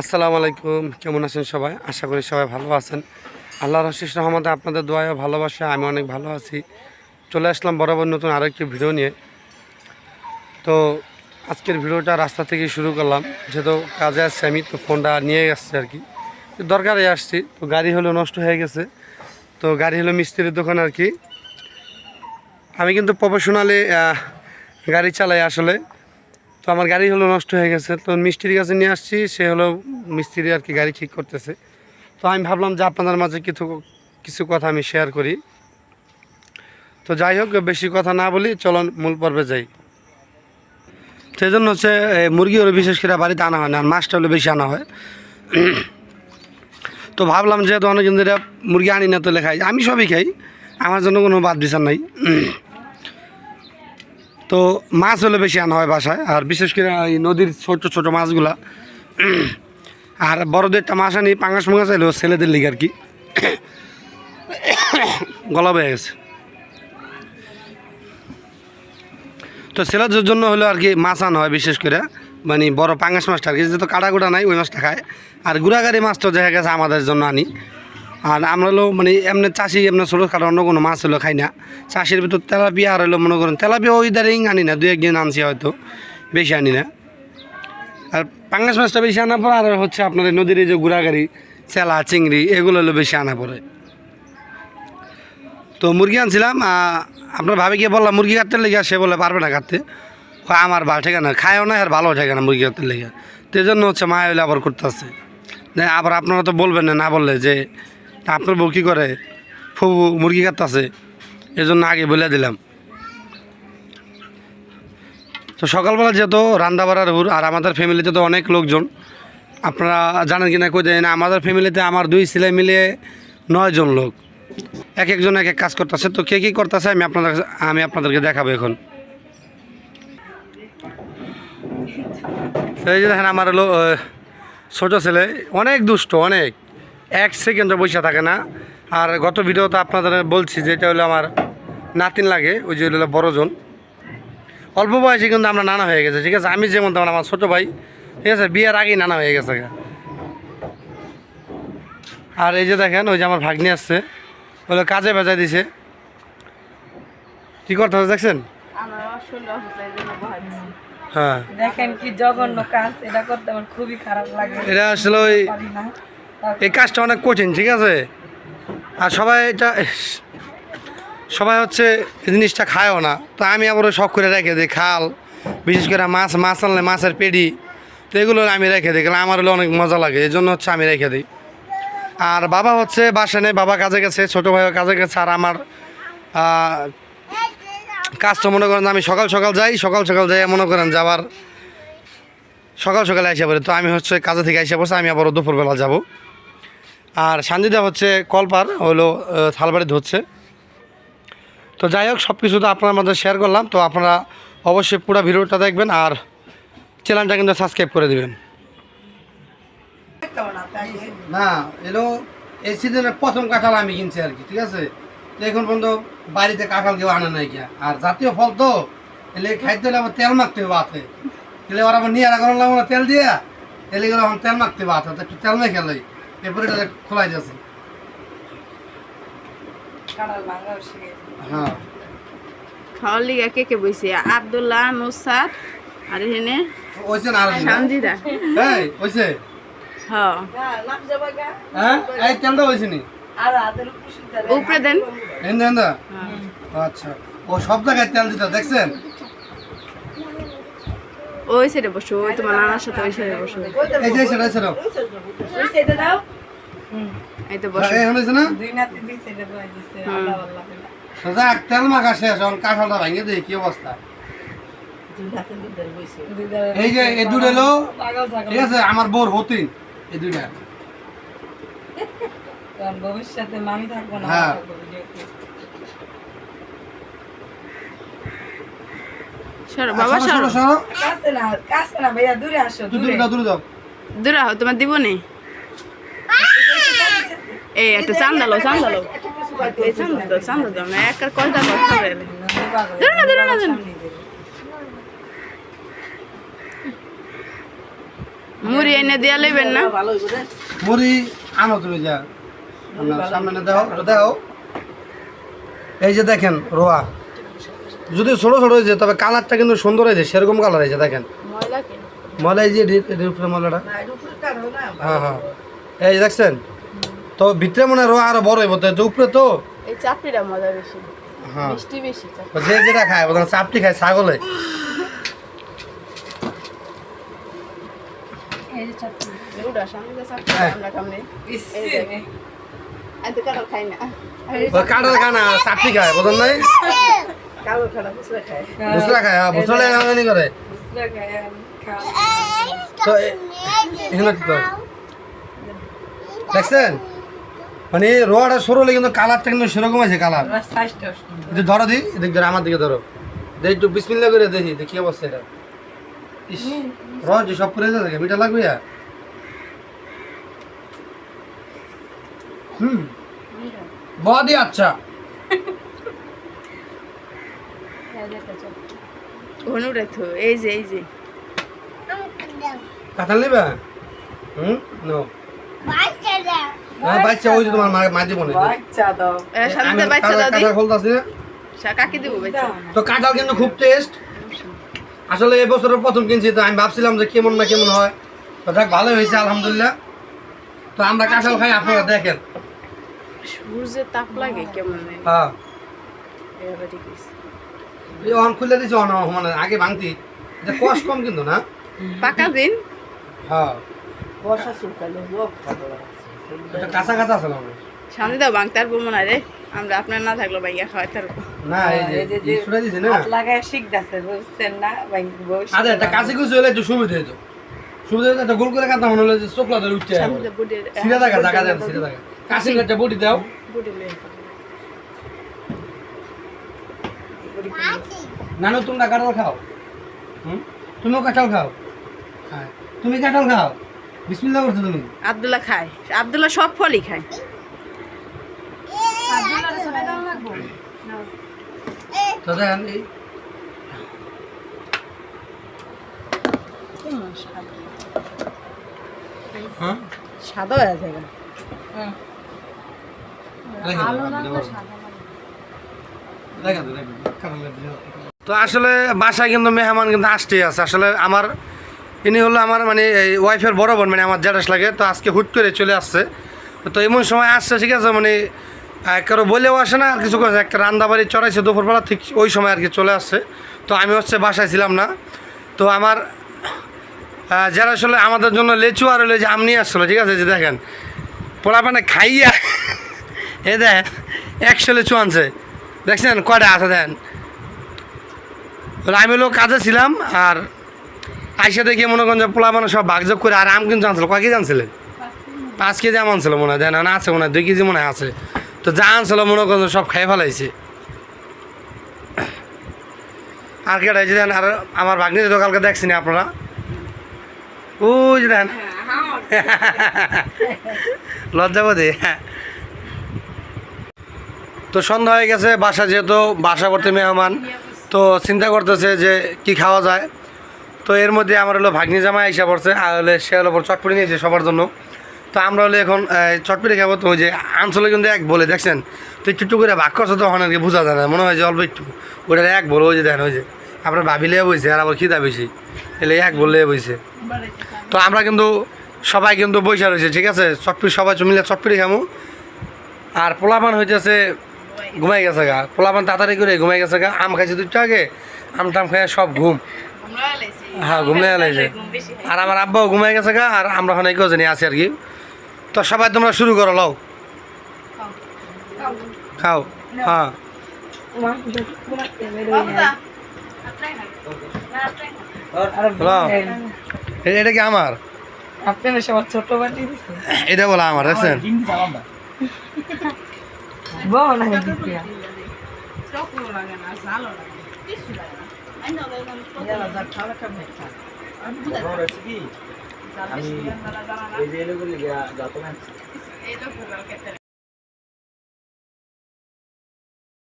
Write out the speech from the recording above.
আসসালামু আলাইকুম। কেমন আছেন সবাই? আশা করি সবাই ভালো আছেন। আল্লাহর আশিস রহমতে আপনাদের দোয়ায় ভালোবাসা আমি অনেক ভালো আছি। চলে আসলাম বরাবর নতুন আরও একটি ভিডিও নিয়ে। তো আজকের ভিডিওটা রাস্তা থেকে শুরু করলাম। যেহেতু কাজে আসছি আমি, তো ফোনটা নিয়ে আসছি আর কি। দরকারে আসছি, তো গাড়ি হলো নষ্ট হয়ে গেছে। তো গাড়ি হলো মিস্ত্রির দোকান আর কি। আমি কিন্তু প্রফেশনালি গাড়ি চালাই আসলে। তো আমার গাড়ি হলো নষ্ট হয়ে গেছে। তো মিস্ত্রির কাছে নিয়ে আসছি, সে হলো মিস্ত্রি আর কি গাড়ি ঠিক করতেছে। তো আমি ভাবলাম যে আপনাদের মাঝে কিছু কিছু কথা আমি শেয়ার করি। তো যাই হোক, বেশি কথা না বলি, চলন মূল পর্বে যাই। সেই জন্য হচ্ছে মুরগি হলো বিশেষ করে বাড়িতে আনা হয় না, আর মাছটা হলো বেশি আনা হয়। তো ভাবলাম যেহেতু অনেকদিন ধরে মুরগি আনি না তো লেখাই, আমি সবই খাই, আমার জন্য কোনো বাদ বিচার নাই। তো মাছ হলে বেশি আনা হয় বাসায়, আর বিশেষ করে এই নদীর ছোট ছোট মাছগুলা। আর বড়দের একটা মাছ আনি পাঙ্গাস মাছ এলো ছেলেদের লিগে আর কি। গলা বেয়ে গেছে। তো ছেলেদের জন্য হলো আর কি মাছ আনা হয় বিশেষ করে মানে বড় পাঙ্গাস মাছটা আর কি। যেহেতু কাটা গুঁড়া নাই, ওই মাছটা খায়। আর গুড়াগাড়ি মাছ তো দেখা গেছে আমাদের জন্য আনি। আর আমরা হলো মানে এমনি চাষি এমনি ছোটো খাটো অন্য কোনো মাছ হলো খাই না। চাষির ভিতর তেলাপিয়া আর হলো মনে করেন, তেলাপিয়া ওই দাঁড়িয়ে আনি না দু একদিন আনছি হয়তো, বেশি আনি না। আর পাঙ্গাস মাছটা বেশি আনা পড়ে আর হচ্ছে আপনাদের নদীর এই যে গুড়াগাড়ি, চেলা, চিংড়ি, এগুলো হলো বেশি আনা পড়ে তো মুরগি আনছিলাম আপনার ভাবে গিয়ে বললাম, মুরগি কাটতে লেগে সে বলে, পারবে না কাটতে। আমার ভালো ঠেকে না খায়ও না, আর ভালো ঠেকে না মুরগি কাটতে লেগে। তো জন্য হচ্ছে মায় হইলে আবার করতে করতেছে আবার আপনারা তো বলবেন না না বললে যে আপনার বউ কী করে? ফুবু মুরগি কাটতেছে। এই জন্য আগে বলে দিলাম। তো সকালবেলা যেহেতু রান্না বাড়ার হুর, আর আমাদের ফ্যামিলিতে তো অনেক লোকজন, আপনারা জানেন কি না কই দেয় না, আমাদের ফ্যামিলিতে আমার দুই ছেলে মিলিয়ে নয়জন লোক। এক একজন এক এক কাজ করতেছে। তো কে কী করতেছে আমি আপনাদের আমি আপনাদেরকে দেখাবো এখন। এই যে দেখেন আমার ছোটো ছেলে, অনেক দুষ্ট, অনেক। এক সেকেন্ডও বসে থাকে না। আর গত ভিডিওতে আপনাদের বলছি যে এটা হলো আমার নাতিন লাগে ওই যে হলো বড়জন। অল্প বয়সে কিন্তু আমরা নানা হয়ে গেছে ঠিক আছে? আমি যেমন তেমন আমার ছোটো ভাই ঠিক আছে? বিয়ের আগেই নানা হয়ে গেছে আর এই যে দেখেন ওই যে আমার ভাগ্নি আসছে ওগুলো কাজে বেজা দিছে। কী করতে হবে দেখছেন। হ্যাঁ। দেখেন কি জঘন্য কাজ এটা করতে আমার খুবই খারাপ লাগে। এটা আসলে ওই এই কাজটা অনেক কঠিন, ঠিক আছে? আর সবাই এটা সবাই হচ্ছে জিনিসটা খায়ও না। তো আমি আবার ওই শখ করে রেখে দিই খাল, বিশেষ করে মাছ মাছ আনলে মাছের পেডি, তো এগুলো আমি রেখে দিই কারণ আমার অনেক মজা লাগে, এই জন্য হচ্ছে আমি রেখে দিই। আর বাবা হচ্ছে বাসা নেই, বাবা কাজে গেছে, ছোটো ভাইও কাজে গেছে, আর আমার কাজটা মনে করেন আমি সকাল সকাল যাই, সকাল সকাল যাই মনে করেন যাবার সকাল সকালে আসে পড়ে। তো আমি হচ্ছে কাজে থেকে এসে বসে আমি আবার দুপুরবেলা যাব। আর সান্দিদা হচ্ছে কলপার, হলো থালবাড়ি ধরছে। তো যাই হোক সব কিছু তো আপনার মধ্যে শেয়ার করলাম, তো আপনারা অবশ্যই পুরো ভিডিওটা দেখবেন আর চ্যানেলটা কিন্তু সাবস্ক্রাইব করে দেবেন। না, এলো, এই সিজনের প্রথম কাঁঠাল আমি কিনছি আর কি, ঠিক আছে? তো এখন পর্যন্ত বাড়িতে কাঁঠাল কেউ আনে নাই গিয়া। আর জাতীয় ফল তো, এলে খাইতে হলে আবার তেল মাখতে হবে হাতে। এলে ওরা আবার নিয়ে রাখা লাগবো তেল দিয়ে, এলে গেলে তেল মাখতে হবে হাতে একটু তেল মেখে লাই। এরপরে এটা খোলাই যাচ্ছে। হ্যাঁ। খাওয়ার লিগা কে কে বইছে। আব্দুল্লাহ নুসাদ আর এখানে ওইছে না আর সানজিদা। এই ওইছে? হ্যাঁ। এই নি? উপর দেন। এন্দা এন্দা আচ্ছা। ও সব জায়গায় তেল দিতে দেখছেন? ওই সাইডে বসো ওই তোমার নানার সাথে ওই সাইডে বসো। এই যে সেটা সেটা ওই সাইডে দাও। এই তো বসো। এই হয়েছে না? দুই নাতি দুই সাইডে দোয়া দিছে আল্লাহ আল্লাহ সোজা তেল মাখা শেষ এখন কাঁঠালটা ভেঙে দিই কি অবস্থা? এই যে এই দুটো এলো ঠিক আছে আমার বোর হতিন এই দুইটা। ভবিষ্যতে মামি থাকব না হ্যাঁ। থাকব ভিডিওতে। সরো বাবা সরো, সরো সরো, সরো। কাছে না কাছে না ভাইয়া দূরে আসো দূরে দূরে যাও দূরে যাও দূরে হও তোমার দিব নে এই একটা চান্দালো চান্দালো এই দূরে না দূরে না দূরে মুড়ি এনে দিয়া লইবেন না মুড়ি আনো তুমি যা সামনে দাও দাও এই যে দেখেন রোয়া যদি ছোটো ছোটো হয়েছে তবে কালারটা কিন্তু সুন্দর হয়েছে সেরকম কালার হয়েছে দেখেন। ময়লা এই যে এটির- উপরে ময়লাটা হ্যাঁ হ্যাঁ এই দেখছেন তো ভিতরে মনে হয় আরও বড় হইব তো উপরে তো? এই চাপড়িটা মজা বেশি। হ্যাঁ। মিষ্টি বেশি যে যেটা খায় চাপটি খায় ছাগলে। এই যে চাটনি। উড়া সামনে চাপড়ি হ্যাঁ। আমরা কামনে? এই যে। আমি তো কাঁঠাল খাই না। ওই খায় না চাপটি খায় নাই? কালো খানা ফুসলে খাই বুসরা খায় হ্যাঁ বুসরা এমনি করে তো এ- এখানে কি করে? দেখছেন মানে রোয়াটা সরু হলে কিন্তু কালারটা কিন্তু সেরকম আছে কালার সাইজটা একটু ধরো দি এদিক ধরো আমার দিকে ধরো দেখি একটু বিসমিল্লা করে দেখি দেখি কি অবস্থা এটা ইস রস যে সব করে থাকে মিঠা লাগবে আর হুম बहुत ही अच्छा তো এই যে এই যে। কাঁঠাল নেবে? হুম? নো হ্যাঁ বাচ্চা ওই যে তোমার মা মা বাচ্চা দাও। এর আমি বাচ্চা দাদি কাঁঠাল খুলতাছি না? কাকি দিব বাচ্চা? তো কাঁঠাল কিন্তু খুব টেস্ট আসলে এই বছরের প্রথম কিনছি তো আমি ভাবছিলাম যে কেমন না কেমন হয়। তো দেখ ভালোই হয়েছে আলহামদুলিল্লাহ। তো আমরা কাঁঠাল খাই আপনারা দেখেন। সূর্যের তাপ লাগে কেমন? হ্যাঁ। এভাবে ঠিক আছে এই অন খুলে দিছি অন মানে আগে ভাঙতি। এটা কষ্ট কম কিন্তু না? পাকা দিন হ্যাঁ। এটা কাঁচা কাঁচা আছে সামনে দাও বাংতে আর বলব না রে আমরা আপনার না থাকল ভাইয়া পারব না এই যে এই ছুড়ে দিছি না? লাগায় শিখতেছে বুঝছেন না? আরে একটা কাছে কুচি হলে একটু সুবিধা হতো সুবিধা হতো একটা গোল করে মনে হলো যে চোখলা ধরে উঠছে। সিধা থাকা জায়গা দেন সিধা থাকা কাছে একটা বডি দাও। বুড়ি নানু তোমরা কাঁঠাল খাও। হুম? তুমিও কাঁঠাল খাও। হ্যাঁ তুমি কাঁঠাল খাও। বিসমিল্লাহ করছ তুমি। আব্দুল্লাহ খায়। আব্দুল্লাহ সব ফলই খায়। তো দেখেন এই হ্যাঁ? সাদা হয়ে থাকে তো আসলে বাসায় কিন্তু মেহমান কিন্তু আসতেই আছে। আসলে আমার, ইনি হলো আমার মানে ওয়াইফের বড় বোন মানে আমার জ্যাঠাস লাগে। তো আজকে হুট করে চলে আসছে। তো এমন সময় আসছে, ঠিক আছে মানে কারও বলেও আসে না, আর কিছু করে একটা রান্না বাড়ি চড়াইছে দুপুরবেলা, ঠিক ওই সময় আর কি চলে আসছে। তো আমি হচ্ছে বাসায় ছিলাম না। তো আমার যারা আসলে আমাদের জন্য লেচু আর হলে যে আম নিয়ে আসছিল, ঠিক আছে যে দেখেন পোড়া পানে খাইয়া, এ দেন একশো লেচু আনছে। দেখছেন কয়টা আছে দেন? আমি হলো কাজে ছিলাম আর আইসা দেখি মনে করেন যে পোলা মানে সব ভাগযোগ করে আর আম কিন্তু আনছিল। কয় কেজি আনছিলেন? পাঁচ কেজি আম আনছিল মনে হয়। দেন না আছে মনে হয় দুই কেজি মনে হয় আছে। তো যা আনছিল মনে করেন সব খাই ফেলাইছে। আর কেটা যে দেন আর আমার ভাগ্নি তো কালকে দেখছিনি আপনারা? ওই যে দেন। লজ্জাবতী তো সন্ধ্যা হয়ে গেছে বাসা যেহেতু বাসা করতে মেহমান, তো চিন্তা করতেছে যে কি খাওয়া যায়। তো এর মধ্যে আমার হলো ভাগ্নি জামাই আইসা পড়ছে, আর হলে সে হলো চটপটি নিয়েছে সবার জন্য। তো আমরা হলে এখন চটপটি খাব, তো ওই যে আঞ্চলে কিন্তু এক বলে, দেখছেন? তো একটু একটু করে ভাগ করছে, তখন আর কি বোঝা যায় না, মনে হয় যে অল্প একটু। ওটা এক বলে, ওই যে দেখেন, ওই যে আপনার ভাবিলে বইছে, আর আবার খিদা বেশি। এলে এক বললে বইছে। তো আমরা কিন্তু সবাই কিন্তু বৈশা রয়েছে, ঠিক আছে? চটপটি সবাই মিলে চটপটি খামু। আর পোলাপান হইতেছে ঘুমাই গেছে গা। পোলাপান তাড়াতাড়ি করে ঘুমাই গেছে গা। আম খাইছে দুটো আগে আম টাম খাই সব ঘুম। হ্যাঁ ঘুমলে লাগছে আর আমার আব্বাও ঘুমাই গেছে গা আর আমরা ওখানে কজনই আছি আর কি। তো সবাই তোমরা শুরু করো লও। খাও। হ্যাঁ। লও। এ- এটা কি আমার? আপনারা সবার ছোট বাটি লাগে না বলা আমার দেখছেন বউ না আমি এই যে এলো বলি যত